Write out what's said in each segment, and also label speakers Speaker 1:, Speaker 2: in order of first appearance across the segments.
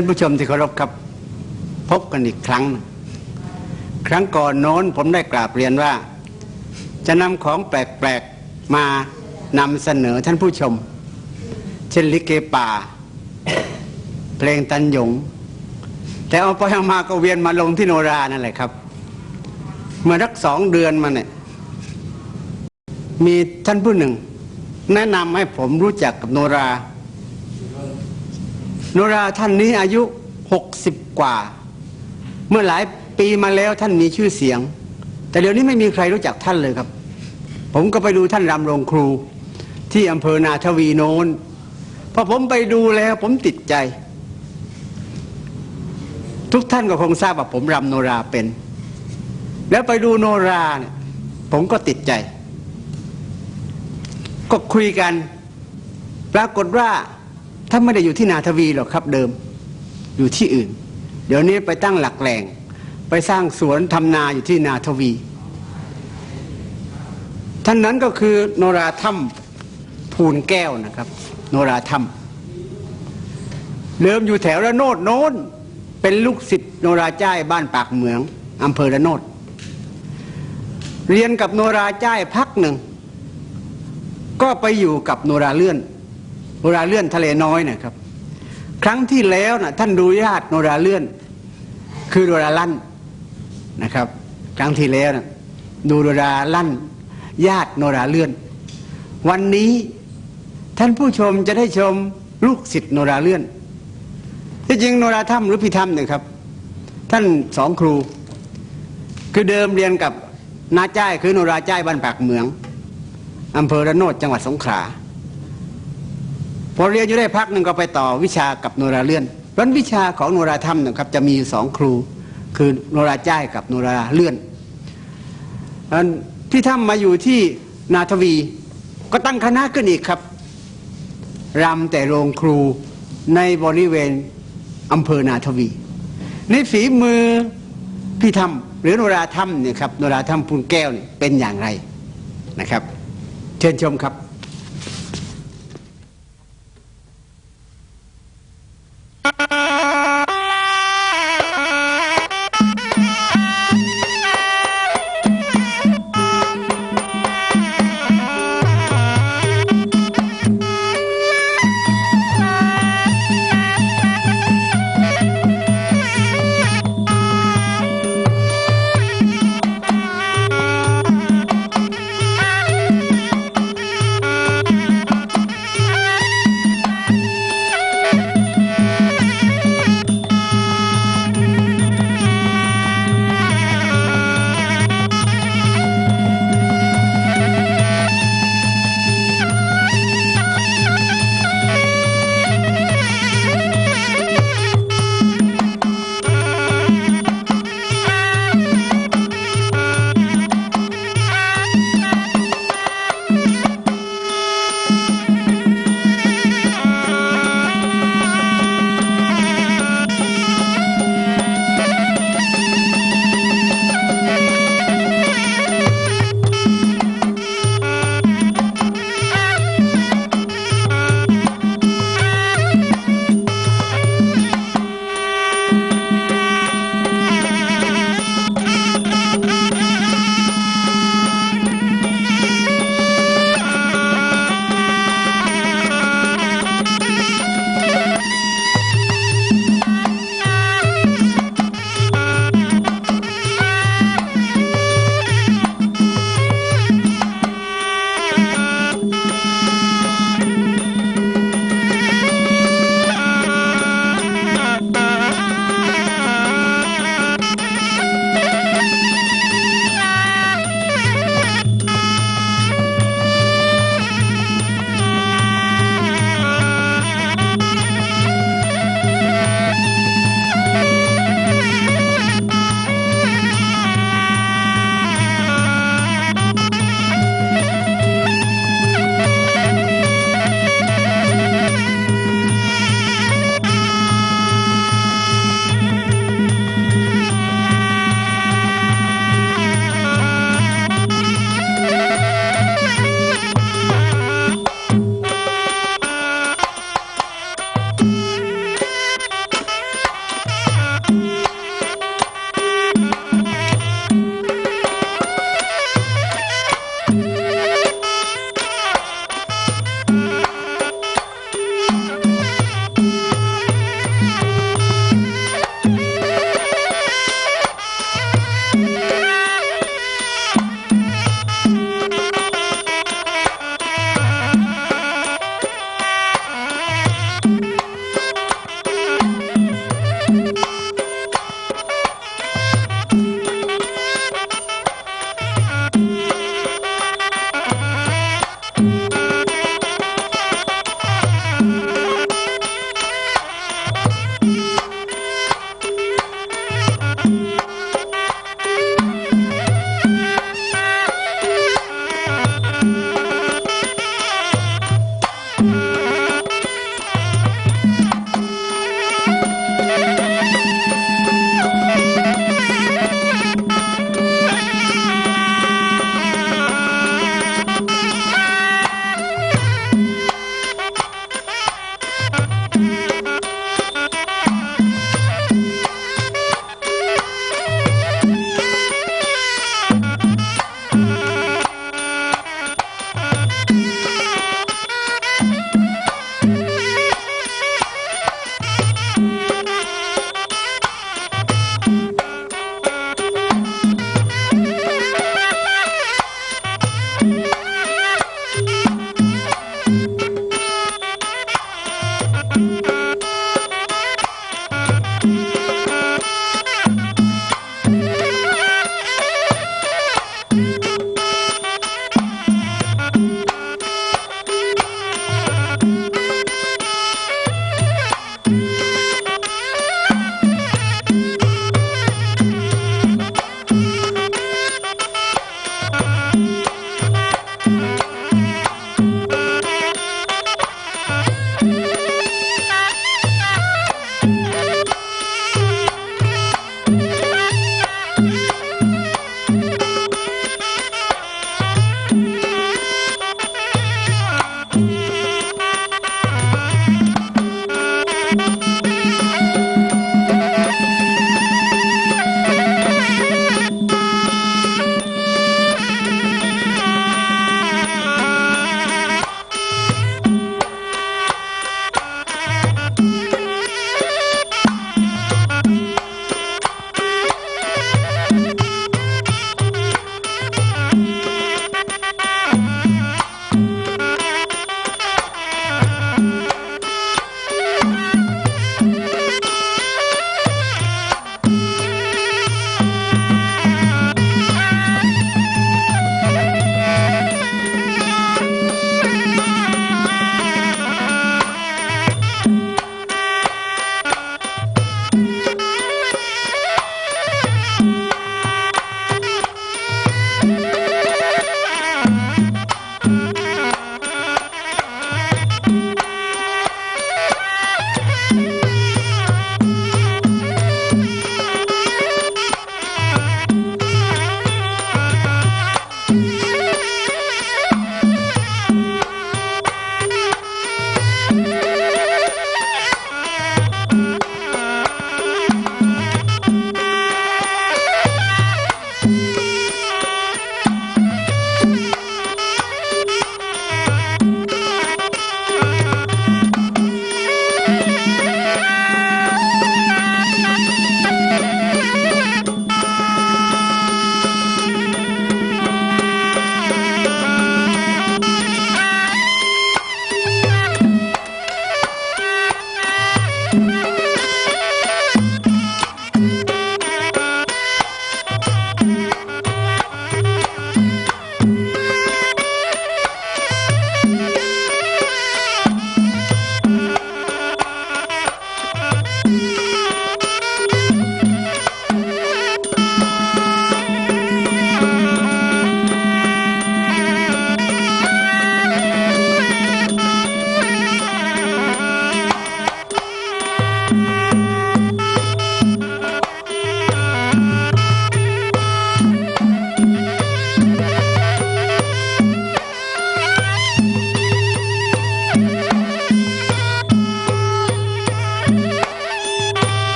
Speaker 1: ท่านผู้ชมที่เคารพครับ พบกันอีกครั้ง ครั้งก่อนโน้นผมได้กราบเรียนว่า จะนำของแปลกๆมานำเสนอท่านผู้ชม เช่นลิเกป่า เพลงตันหยง แต่เอาไปเอามาก็เวียนมาลงที่โนรานั่นแหละครับ เมื่อรักสองเดือนมาเนี่ยมีท่านผู้หนึ่ง แนะนำให้ผมรู้จักกับโนรา นราท่านนี้อายุหกสิบกว่า เมื่อหลายปีมาแล้วท่านมีชื่อเสียง แต่เดี๋ยวนี้ไม่มีใครรู้จักท่านเลยครับ ผมก็ไปดูท่านรำโรงครู ที่อำเภอนาทวีโนนพอผมไปดูแล้วผมติดใจ ทุกท่านก็คงทราบว่าผมรำโนราเป็น แล้วไปดูโนราเนี่ยผมก็ติดใจ ก็คุยกัน ปรากฏว่า ท่าไม่ได้อยู่ที่นาทวีหรอกครับเดิม อยู่ที่อื่น เดี๋ยวนี้ไปตั้งหลักแหล่ง ไปสร้างสวนทำนาอยู่ที่นาทวี ท่านนั้นก็คือโนราถ้ำภูนแก้วนะครับ โนราถ้ำเดิมอยู่แถวระโนดโน้นเป็นลูกศิษย์โนราจ้ายบ้านปากเหมืองอำเภอระโนดเรียนกับโนราจ้ายพักหนึ่ง ก็ไปอยู่กับโนราเลื่อน โนราเลื่อนทะเลน้อยนะครับ ครั้งที่แล้วนะท่านดูญาติโนราเลื่อน คือโนราลั่นนะครับ ครั้งที่แล้วนะดูโนราลั่น ญาติโนราเลื่อน วันนี้ท่านผู้ชมจะได้ชมลูกศิษย์โนราเลื่อนที่จริงโนราถ้ำหรือพิธรรมเนี่ยครับ ท่านสองครู คือเดิมเรียนกับนาจ้ายคือโนราจ้ายบ้านปากเหมืองอำเภอระโนดจังหวัดสงขลา พอเรียนอยู่ได้พักหนึ่งก็ไปต่อวิชากับโนราเลื่อนเพราะวิชาของโนราถ้ำนะครับจะมีสองครู คือโนราจ้ายกับโนราเลื่อนอันที่ถ้ำมาอยู่ที่นาทวีก็ตั้งคณะขึ้นอีกครับรำแต่โรงครูในบริเวณอำเภอนาทวี ในฝีมือพี่ธรรมหรือโนราธรรมเนี่ยครับโนราธรรมพูนแก้วเนี่ยเป็นอย่างไรนะครับ เชิญชมครับ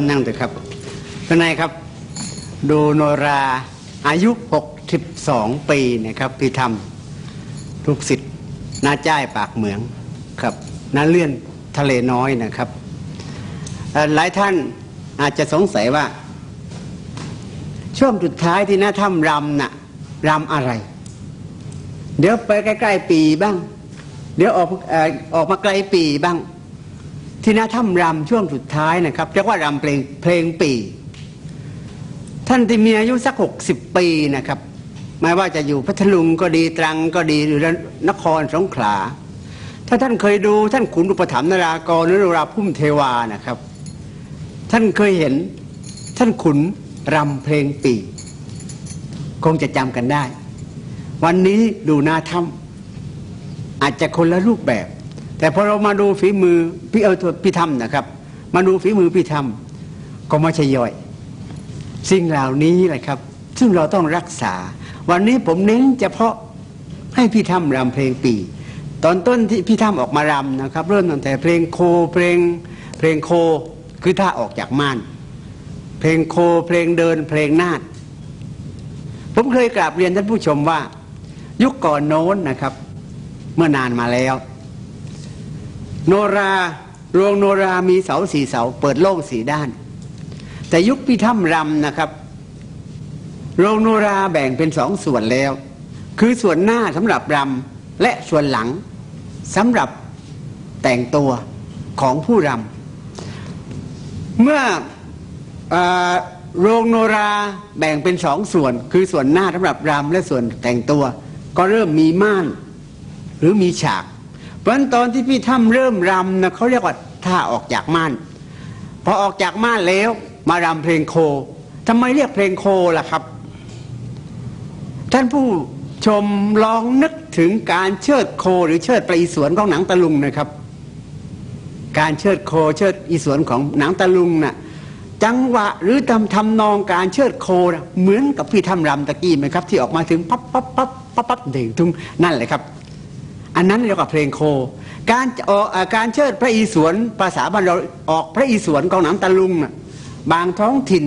Speaker 1: พี่ทำนั่งเถอะครับท่านนายครับ ดูโนราอายุ 62 ปีนะครับพี่ทำลูกศิษย์นาจ้ายปากเหมืองครับนาเลื่อนทะเลน้อยนะครับ หลายท่านอาจจะสงสัยว่า ช่วงสุดท้ายที่หน้าถ้ำรำน่ะรำอะไร เดี๋ยวไปใกล้ ๆ ปีบ้าง เดี๋ยวออกออกมาไกลปีบ้าง ที่หน้าถ้ำรำช่วงสุดท้ายนะครับเรียกว่ารำเพลงเพลงปี ท่านที่มีอายุสักหกสิบปีนะครับไม่ว่าจะอยู่พัทลุงก็ดีตรังก็ดีหรือนครสงขลา ถ้าท่านเคยดูท่านขุนอุปถัมภ์นารากรหรือนราพุ่มเทวานะครับ ท่านเคยเห็นท่านขุนรำเพลงปี คงจะจำกันได้ วันนี้ดูหน้าถ้ำอาจจะคนละรูปแบบ แต่พอเรามาดูฝีมือพี่เอาตัวพี่ทำนะครับ มาดูฝีมือพี่ทำก็ไม่ใช่ย่อย สิ่งเหล่านี้แหละครับ ซึ่งเราต้องรักษา วันนี้ผมเน้นเฉพาะให้พี่ทำรำเพลงปี ตอนต้นที่พี่ทำออกมารำนะครับ เริ่มตั้งแต่เพลงโคเพลงเพลงโคคือท่าออกจากม่าน เพลงโคเพลงเดินเพลงนาดผมเคยกราบเรียนท่านผู้ชมว่า ยุคก่อนโน้นนะครับ เมื่อนานมาแล้ว โนราโรงโนรามีเสาสี่เสา เปิดโล่งสี่ด้าน แต่ยุคพี่ถ้ำรำนะครับ โรงโนราแบ่งเป็นสองส่วนแล้ว คือส่วนหน้าสำหรับรำและส่วนหลังสำหรับแต่งตัวของผู้รำเมื่ออโรงโนราแบ่งเป็นสองส่วน คือส่วนหน้าสำหรับรำและส่วนแต่งตัว ก็เริ่มมีม่าน หรือมีฉาก เพราะฉะนั้นตอนที่พี่ถ้ำเริ่มรำนะเขาเรียกว่าท่าออกจากม่านพอออกจากม่านแล้ว มารำเพลงโคทำไมเรียกเพลงโคล่ะครับ ท่านผู้ชมลองนึกถึงการเชิดโคหรือเชิดปลีสวนของหนังตะลุงนะครับ การเชิดโคเชิดอีสวนของหนังตะลุงน่ะจังหวะหรือทำทำนองการเชิดโคนะเหมือนกับพี่ทำรำตะกี้ไหมครับ ที่ออกมาถึงปั๊บปั๊บปั๊บปั๊บปั๊บเด่งทุ่งนั่นเลยครับ อันนั้นเรียกว่าเพลงโค การออกาการเชิดพระอีสวนภาษาบ้านเราออกพระอีสวนของหนังตะลุงน่ะบางท้องถิ่น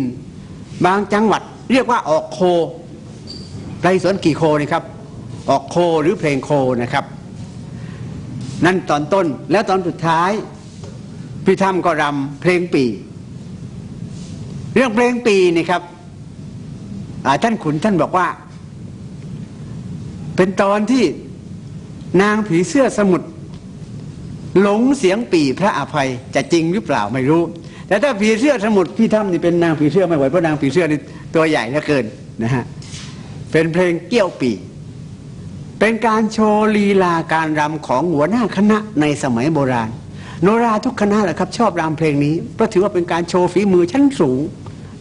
Speaker 1: บางจังหวัดเรียกว่าออกโคพระอีสวนกี่โคนี่ครับ ออกโคหรือเพลงโคนะครับ นั่นตอนต้นแล้วตอนสุดท้ายพี่ถ้ำก็รำเพลงปี เรื่องเพลงปีนี่ครับท่านขุนท่านบอกว่า เป็นตอนที่ นางผีเสื้อสมุทรหลงเสียงปีพระอภัยจะจริงหรือเปล่าไม่รู้ แต่ถ้าผีเสื้อสมุทรพี่ถ้ำนี่เป็นนางผีเสื้อไม่ไหวเพราะนางผีเสื้อนี่ตัวใหญ่เหลือเกินนะฮะเป็นเพลงเกี้ยวปี เป็นการโชว์ลีลาการรำของหัวหน้าคณะในสมัยโบราณ โนราทุกคณะแหละครับ ชอบรำเพลงนี้เพราะถือว่าเป็นการโชว์ฝีมือชั้นสูง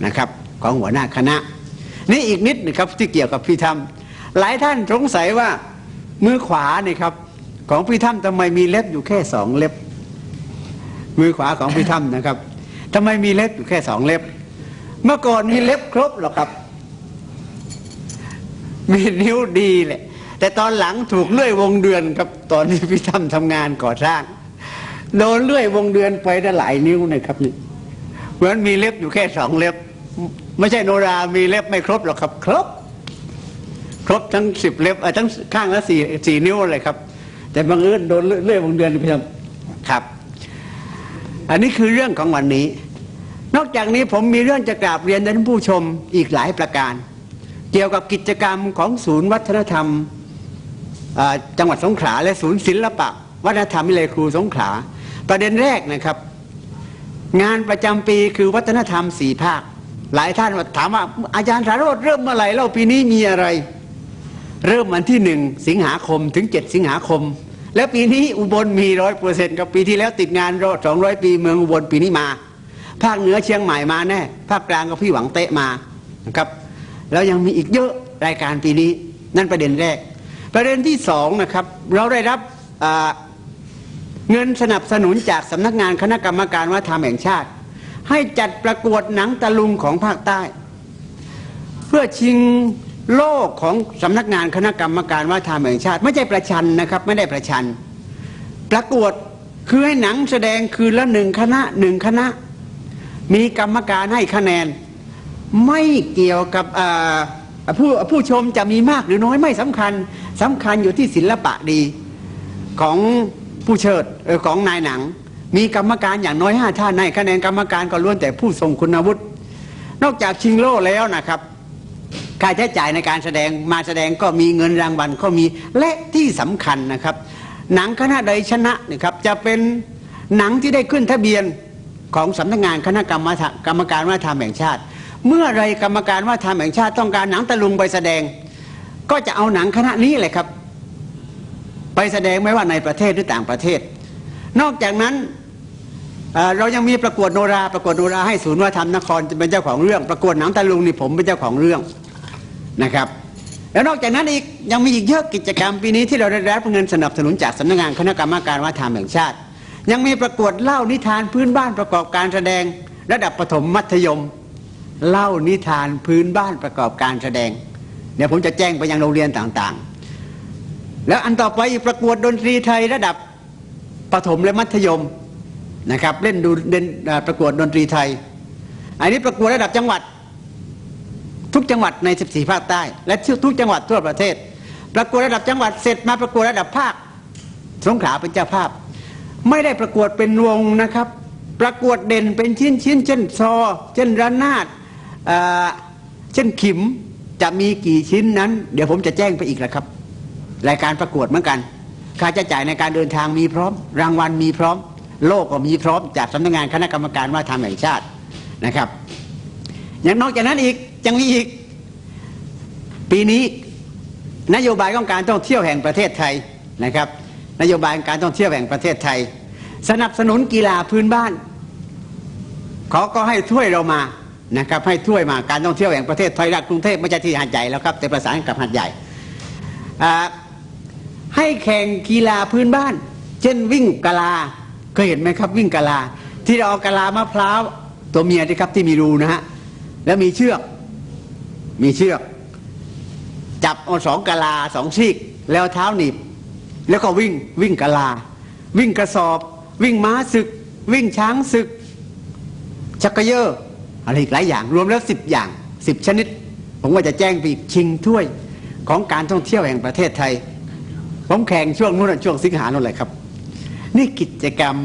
Speaker 1: นะครับ ของหัวหน้าคณะ นี่อีกนิดนะครับที่เกี่ยวกับพี่ธรรมหลายท่านสงสัยว่า มือขวานี่ครับ ของพี่ธรรมทำไมมีเล็บอยู่แค่สองเล็บ มือขวาของพี่ธรรมนะครับทำไมมีเล็บอยู่แค่สองเล็บ เมื่อก่อนมีเล็บครบหรอครับ มีนิ้วดีแหละ แต่ตอนหลังถูกเลื่อยวงเดือนครับ ตอนที่พี่ทำทำงานก่อสร้างโดนเลื่อยวงเดือนไปได้หลายนิ้วนะครับนี่เพราะฉะนั้นมีเล็บอยู่แค่สองเล็บ ไม่ใช่โนรา มีเล็บไม่ครบหรอกครับ ครบ ครบทั้งสิบเล็บเอ่อทั้งข้างละสี่สี่นิ้วเลยครับ แต่บางเอิญโดนเลื่อยวงเดือนพี่ทำครับ อันนี้คือเรื่องของวันนี้ นอกจากนี้ผมมีเรื่องจะกราบเรียนท่านผู้ชมอีกหลายประการ เกี่ยวกับกิจกรรมของศูนย์วัฒนธรรมอ่าจังหวัดสงขลาและศูนย์ศิลปะ วัฒนธรรมวิเลยครูสงขลาประเด็นแรกนะครับ งานประจำปีคือวัฒนธรรมสี่ภาค หลายท่านถามว่าอาจารย์สารโรธเริ่มเมื่อไหร่แล้วปีนี้มีอะไร เริ่มวันที่หนึ่งสิงหาคมถึงเจ็ดสิงหาคม แล้วปีนี้อุบลมีร้อยเปอร์เซ็นต์กับปีที่แล้วติดงานรอสองร้อยปีเมืองอุบลปีนี้มา ภาคเหนือเชียงใหม่มาแน่ภาคกลางก็พี่หวังเตะมานะครับแล้วยังมีอีกเยอะรายการปีนี้ นั่นประเด็นแรก ประเด็นที่สองนะครับ เราได้รับเงินสนับสนุนจากสำนักงานคณะกรรมการวัฒนธรรมแห่งชาติ ให้จัดประกวดหนังตะลุงของภาคใต้ เพื่อชิง โลกของสำนักงานคณะกรรมการวัฒนธรรมแห่งชาติ ไม่ใช่ประชันนะครับ ไม่ได้ประชัน ประกวดคือให้หนังแสดงคืนละหนึ่งคณะหนึ่งคณะ มีกรรมการให้คะแนน ไม่เกี่ยวกับผู้ผู้ชมจะมีมากหรือน้อยไม่สำคัญสำคัญอยู่ที่ศิลปะดีของผู้เชิดออของนายหนัง มีกรรมการอย่างน้อยห้าท่านในคะแนนกรรมการก็ล้วนแต่ผู้ทรงคุณวุฒินอกจากชิงโล่แล้วนะครับ ค่าใช้จ่ายในการแสดงมาแสดงก็มีเงินรางวัลก็มีและที่สำคัญนะครับ หนังคณะใดชนะนะครับจะเป็นหนังที่ได้ขึ้นทะเบียนของสำนักงานคณะกรรมกรรมการวัฒนธรรมแห่งชาติ เมื่อไรกรรมการวัฒนธรรมแห่งชาติต้องการหนังตะลุงไปแสดง ก็จะเอาหนังคณะนี้เลยครับ ไปแสดงไม่ว่าในประเทศหรือต่างประเทศ นอกจากนั้นเรายังมีประกวดโนรา ประกวดโนราให้ศูนย์วัฒนธรรมนครเป็นเจ้าของเรื่อง ประกวดหนังตะลุงนี่ผมเป็นเจ้าของเรื่อง นะครับ แล้วนอกจากนั้นอีกยังมีอีกเยอะกิจกรรมปีนี้ที่เราได้รับเงินสนับสนุนจากสำนักงานคณะกรรมการวัฒนธรรมแห่งชาติ ยังมีประกวดเล่านิทานพื้นบ้านประกอบการแสดง ระดับประถมมัธยม เล่านิทานพื้นบ้านประกอบการแสดงเดี๋ยวผมจะแจ้งไปยังโรงเรียนต่างๆ แล้วอันต่อไปอีกประกวดดนตรีไทยระดับประถมและมัธยมนะครับ เล่นดูเล่นประกวดดนตรีไทย อันนี้ประกวดระดับจังหวัด ทุกจังหวัดใน 14 ภาคใต้ และทุกจังหวัดทั่วประเทศ ประกวดระดับจังหวัดเสร็จมาประกวดระดับภาคสงขลาเป็นเจ้าภาพ ไม่ได้ประกวดเป็นวงนะครับ ประกวดเด่นเป็นชิ้นชิ้นเช่นซอเช่นระนาดอ่าเช่นขิมจะมีกี่ชิ้นนั้น เดี๋ยวผมจะแจ้งไปอีกแล้วครับ รายการประกวดเหมือนกัน ค่าใช้จ่ายในการเดินทางมีพร้อม รางวัลมีพร้อม โลกก็มีพร้อมจากสำนักงานคณะกรรมการว่าทำแห่งชาตินะครับ อย่างนอกจากนั้นอีก ยังมีอีก ปีนี้นโยบายของการท่องเที่ยวแห่งประเทศไทยนะครับ นโยบายการท่องเที่ยวแห่งประเทศไทย สนับสนุนกีฬาพื้นบ้านเขาก็ให้ถ้วยเรามานะครับ ให้ถ้วยมาการท่องเที่ยวแห่งประเทศไทยรัฐกรุงเทพไม่ใช่ที่หาดใหญ่แล้วครับ แต่ประสานกับหาดใหญ่ให้แข่งกีฬาพื้นบ้าน เช่นวิ่งกะลาเคยเห็นไหมครับ วิ่งกะลา ที่เราเอากะลามะพร้าวตัวเมียที่ครับที่มีรูนะฮะแล้วมีเชือก มีเชือก จับเอาสองกะลาสองซีก แล้วเท้าหนีบ แล้วก็วิ่งวิ่งกะลา วิ่งกระสอบ วิ่งม้าศึก วิ่งช้างศึก ชักกระเยอะอะไรอีกหลายอย่าง รวมแล้วสิบอย่างสิบชนิด ผมว่าจะแจ้งไปอีกชิงถ้วยของการท่องเที่ยวแห่งประเทศไทย ผมแข่งช่วงนู้นช่วงสิงหาโน่นเลยครับ นี่กิจกรรม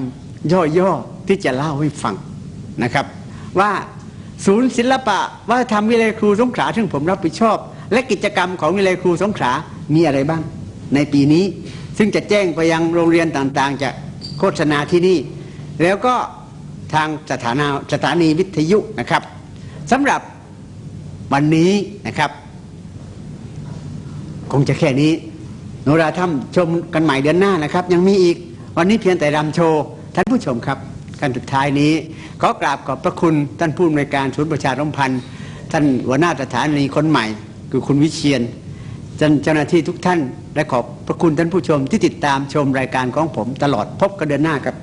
Speaker 1: ย่อๆที่จะเล่าให้ฟังนะครับ ว่า ศูนย์ศิลปะวัฒนธรรมวิเลยครูสงขลาซึ่งผมรับผิดชอบ และกิจกรรมของวิเลยครูสงขลามีอะไรบ้าง ในปีนี้ ซึ่งจะแจ้งไปยังโรงเรียนต่างๆ จะโฆษณาที่นี่ แล้วก็ทางสถานาสถานีวิทยุนะครับสำหรับวันนี้นะครับ คงจะแค่นี้โนราถ้ำชมกันใหม่เดือนหน้านะครับ ยังมีอีกวันนี้เพียงแต่รำโชว์ท่านผู้ชมครับ การสุดท้ายนี้ขอกราบขอบพระคุณท่านผู้อำนวยการศูนย์ประชาสัมพันธ์ ท่านหัวหน้าสถานีคนใหม่ คือคุณวิเชียนท่านเจ้าหน้าที่ทุกท่านและขอบพระคุณท่านผู้ชมที่ติดตามชมรายการของผมตลอดพบกันเดือนหน้าครับ